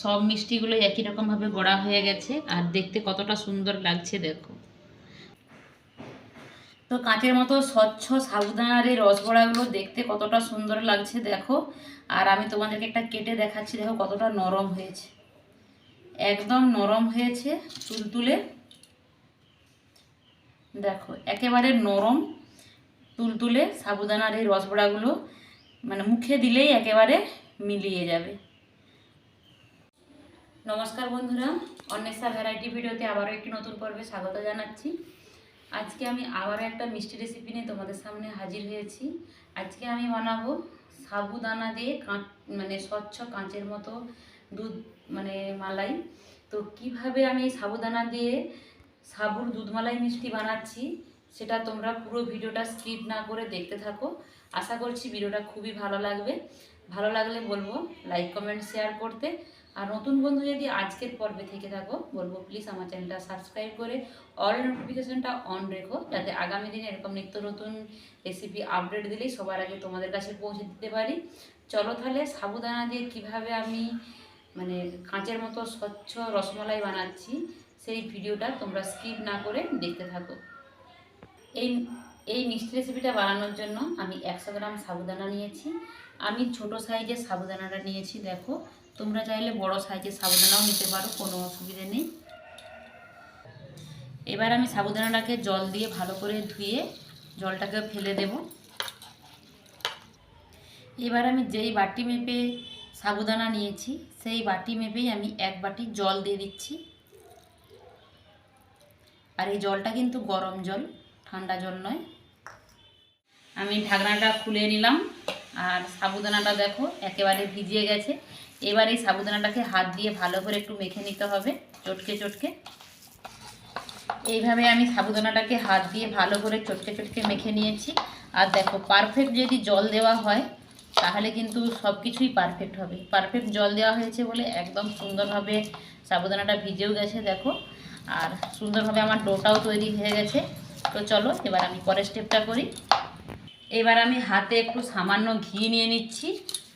সব মিষ্টিগুলো একই রকমভাবে গড়া হয়ে গেছে, আর দেখতে কতটা সুন্দর লাগছে দেখো। তো কাঁচের মতো স্বচ্ছ সাবুদানার এই রসবড়াগুলো দেখতে কতটা সুন্দর লাগছে দেখো। আর আমি তোমাদেরকে একটা কেটে দেখাচ্ছি, দেখো কতটা নরম হয়েছে। একদম নরম হয়েছে তুলতুলে। দেখো, একেবারে নরম তুলতুলে সাবুদানার এই রসবড়াগুলো মানে মুখে দিলেই একেবারে মিলিয়ে যাবে। নমস্কার বন্ধুরা, অন্বেষা ভ্যারাইটি ভিডিওতে আবারও একটি নতুন পর্বে স্বাগত জানাচ্ছি। আজকে আমি আবারও একটা মিষ্টি রেসিপি নিয়ে তোমাদের সামনে হাজির হয়েছি। আজকে আমি বানাবো সাবুদানা দিয়ে কাঁচ মানে স্বচ্ছ কাঁচের মতো দুধ মানে মালাই। তো কীভাবে আমি সাবুদানা দিয়ে সাবুর দুধ মালাই মিষ্টি বানাচ্ছি, সেটা তোমরা পুরো ভিডিওটা স্কিপ না করে দেখতে থাকো। আশা করছি ভিডিওটা খুবই ভালো লাগবে। ভালো লাগলে বলব লাইক কমেন্ট শেয়ার করতে। আর নতুন বন্ধু যদি আজকের পর্বে থেকে থাকো, বলব প্লিজ আমার চ্যানেলটা সাবস্ক্রাইব করে অল নোটিফিকেশনটা অন রেখো, যাতে আগামী দিনে এরকম নিত্য নতুন রেসিপি আপডেট দিলেই সবার আগে তোমাদের কাছে পৌঁছে দিতে পারি। চলো তাহলে সাবুদানা দিয়ে কীভাবে আমি মানে কাঁচের মতো স্বচ্ছ রসমালাই বানাচ্ছি, সেই ভিডিওটা তোমরা স্কিপ না করে দেখতে থাকো। এই এই মিষ্টি রেসিপিটা বানানোর জন্য আমি একশো গ্রাম সাবুদানা নিয়েছি। আমি ছোট সাইজের সাবুদানাটা নিয়েছি, দেখো। তোমরা চাইলে বড় সাইজের সাবুদানাও নিতে পারো, কোনো অসুবিধে নেই। এবার আমি সাবুদানাটাকে জল দিয়ে ভালো করে ধুয়ে জলটাকে ফেলে দেব। এবার আমি যেই বাটি মেপে সাবুদানা নিয়েছি, সেই বাটি মেপেই আমি এক বাটি জল দিয়ে দিচ্ছি। আর এই জলটা কিন্তু গরম জল, ঠান্ডা জল নয়। আমি ঢাকনাটা খুলে নিলাম। আর সাবুদানাটা দেখো, একেবারে ভিজিয়ে গেছে। এবার এই সাবুদানাটাকে হাত দিয়ে ভালো করে একটু মেখে নিতে হবে, চটকে চটকে। এইভাবে আমি সাবুদানাটাকে হাত দিয়ে ভালো করে চটকে চটকে মেখে নিয়েছি। আর দেখো পারফেক্ট যদি জল দেওয়া হয়, তাহলে কিন্তু সব কিছুই পারফেক্ট হবে। পারফেক্ট জল দেওয়া হয়েছে বলে একদম সুন্দরভাবে সাবুদানাটা ভিজেও গেছে, দেখো। আর সুন্দরভাবে আমার ডোটাও তৈরি হয়ে গেছে। তো চলো, এবার আমি পরের স্টেপটা করি। এবার আমি হাতে একটু সামান্য ঘি নিয়ে নিচ্ছি।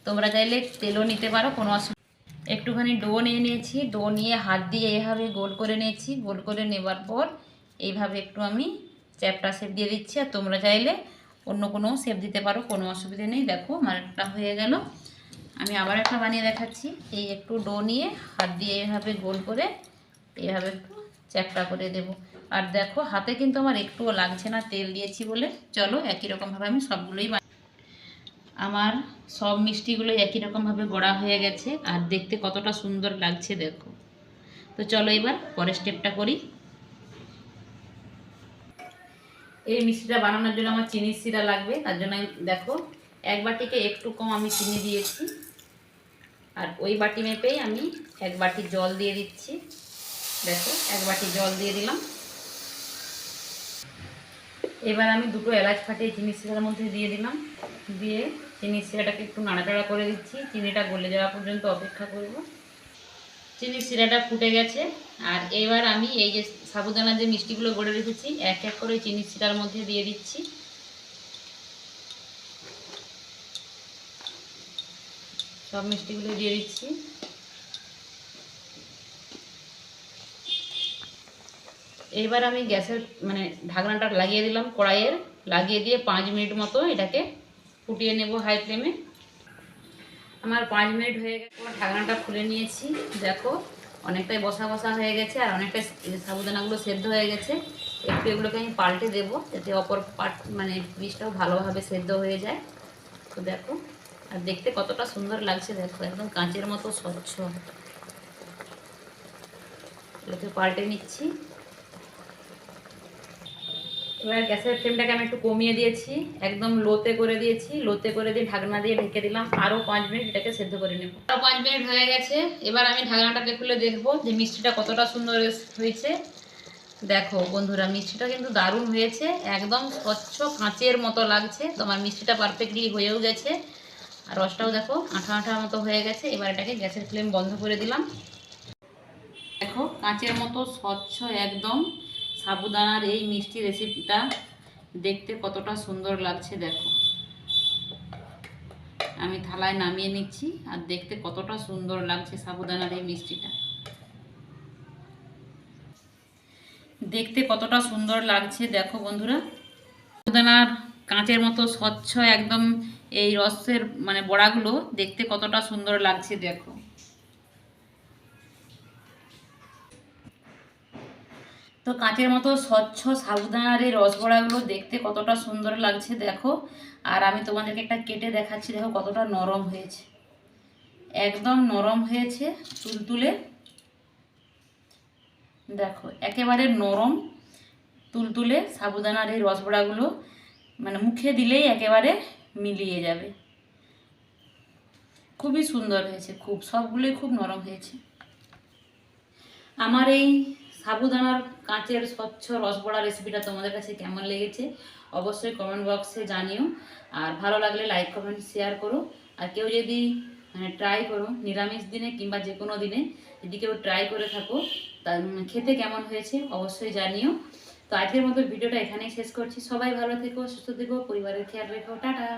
তোমরা চাইলে তেলও নিতে পারো, কোনো অসুবিধা একটুখানি ডো নিয়ে নিয়েছি। ডো নিয়ে হাত দিয়ে এভাবে গোল করে নিয়েছি। গোল করে নেবার পর এইভাবে একটু আমি চ্যাপটা শেপ দিয়ে দিচ্ছি। আর তোমরা চাইলে অন্য কোনো শেপ দিতে পারো, কোনো অসুবিধা নেই। দেখো, আমার একটা হয়ে গেল। আমি আবার একটা বানিয়ে দেখাচ্ছি। এই একটু ডো নিয়ে হাত দিয়ে এভাবে গোল করে এইভাবে একটু চ্যাপটা করে দেব। আর দেখো, হাতে কিন্তু আমার একটুও লাগছে না তেল দিয়েছি বলে। চলো, একই রকমভাবে আমি সবগুলোই আমার সব মিষ্টিগুলোই একই রকমভাবে গড়া হয়ে গেছে, আর দেখতে কতটা সুন্দর লাগছে দেখো। তো চলো এবার পরের স্টেপটা করি। এই মিষ্টিটা বানানোর জন্য আমার চিনির শিরা লাগবে, তার জন্য দেখো, এক বাটিকে একটু কম আমি চিনি দিয়েছি। আর ওই বাটি মেপেই আমি এক বাটি জল দিয়ে দিচ্ছি। দেখো, এক বাটি জল দিয়ে দিলাম। এবার আমি দুটো এলাচ ফাটিয়ে চিনি শিরার মধ্যে দিয়ে দিলাম। দিয়ে চিনি শিরাটাকে একটু নাড়াচাড়া করে দিচ্ছি। চিনিটা গলে যাওয়া পর্যন্ত অপেক্ষা করব। চিনির শিরাটা ফুটে গেছে। আর এবার আমি এই যে সাবুদানার যে মিষ্টিগুলো গড়ে রেখেছি, এক এক করে চিনি শিরার মধ্যে দিয়ে দিচ্ছি। সব মিষ্টিগুলো দিয়ে দিচ্ছি। এবার আমি গ্যাসের মানে ঢাকনাটা লাগিয়ে দিলাম কড়াইয়ের, লাগিয়ে দিয়ে পাঁচ মিনিট মতো এটাকে ফুটিয়ে নেব হাই ফ্লেমে আমার পাঁচ মিনিট হয়ে গেছে ঢাকনাটা খুলে নিয়েছি। দেখো, অনেকটাই বসা বসা হয়ে গেছে আর অনেকটাই সাবুদানাগুলো সেদ্ধ হয়ে গেছে। একটু এগুলোকে আমি পাল্টে দেবো যাতে অপর পাট মানে বীজটাও ভালোভাবে সেদ্ধ হয়ে যায়। তো দেখো, আর দেখতে কতটা সুন্দর লাগছে, দেখো, একদম কাঁচের মতো স্বচ্ছ। এগুলোকে পাল্টে নিচ্ছি। এবার গ্যাসের ফ্লেমটাকে আমি একটু কমিয়ে দিয়েছি, একদম লোতে করে দিয়েছি, লোতে করে দিয়ে ঢাকনা দিয়ে ঢেকে দিলাম আরও পাঁচ মিনিট এটাকে সেদ্ধ করে নেব। আরও পাঁচ মিনিট হয়ে গেছে, এবার আমি ঢাকনাটাকে খুলে দেখব যে মিষ্টিটা কতটা সুন্দর হয়েছে। দেখো বন্ধুরা, মিষ্টিটা কিন্তু দারুণ হয়েছে, একদম স্বচ্ছ কাঁচের মতো লাগছে, তোমার মিষ্টিটা পারফেক্টলি হয়েও গেছে। আর রসটাও দেখো, আঠা আঠা মতো হয়ে গেছে, এবার এটাকে গ্যাসের ফ্লেম বন্ধ করে দিলাম। দেখো, কাঁচের মতো স্বচ্ছ একদম সাবুদানার এই মিষ্টি রেসিপিটা দেখতে কতটা সুন্দর লাগছে দেখো। আমি থালায় নামিয়ে নিচ্ছি আর দেখতে কতটা সুন্দর লাগছে সাবুদানার এই মিষ্টিটা। দেখতে কতটা সুন্দর লাগছে দেখো বন্ধুরা। সাবুদানার কাঁচের মতো স্বচ্ছ একদম এই রসের মানে বড়াগুলো দেখতে কতটা সুন্দর লাগছে দেখো। তো কাঁচের মতো স্বচ্ছ সাবুদানার এই রসবড়াগুলো দেখতে কতটা সুন্দর লাগছে দেখো। আর আমি তোমাদেরকে একটা কেটে দেখাচ্ছি, দেখো কতটা নরম হয়েছে। একদম নরম হয়েছে তুলতুলে। দেখো, একেবারে নরম তুলতুলে সাবুদানার এই রসবড়াগুলো মানে মুখে দিলেই একেবারে মিলিয়ে যাবে। খুবই সুন্দর হয়েছে, খুব, সবগুলোই খুব নরম হয়েছে। আমার এই সাবুদানার কাঁচের স্বচ্ছ রসবড়া রেসিপিটা তোমাদের কাছে কেমন লেগেছে অবশ্যই কমেন্ট বক্সে জানিও। আর ভালো লাগলে লাইক কমেন্ট শেয়ার করো। আর কেউ যদি মানে ট্রাই করো, নিরামিষ দিনে কিংবা যে কোনো দিনে, যদি কেউ ট্রাই করে থাকো, তা খেতে কেমন হয়েছে অবশ্যই জানিও। তো আজকের মতো ভিডিওটা এখানেই শেষ করছি। সবাই ভালো থেকো, সুস্থ থেকো, পরিবারের খেয়াল রেখো। টাটা!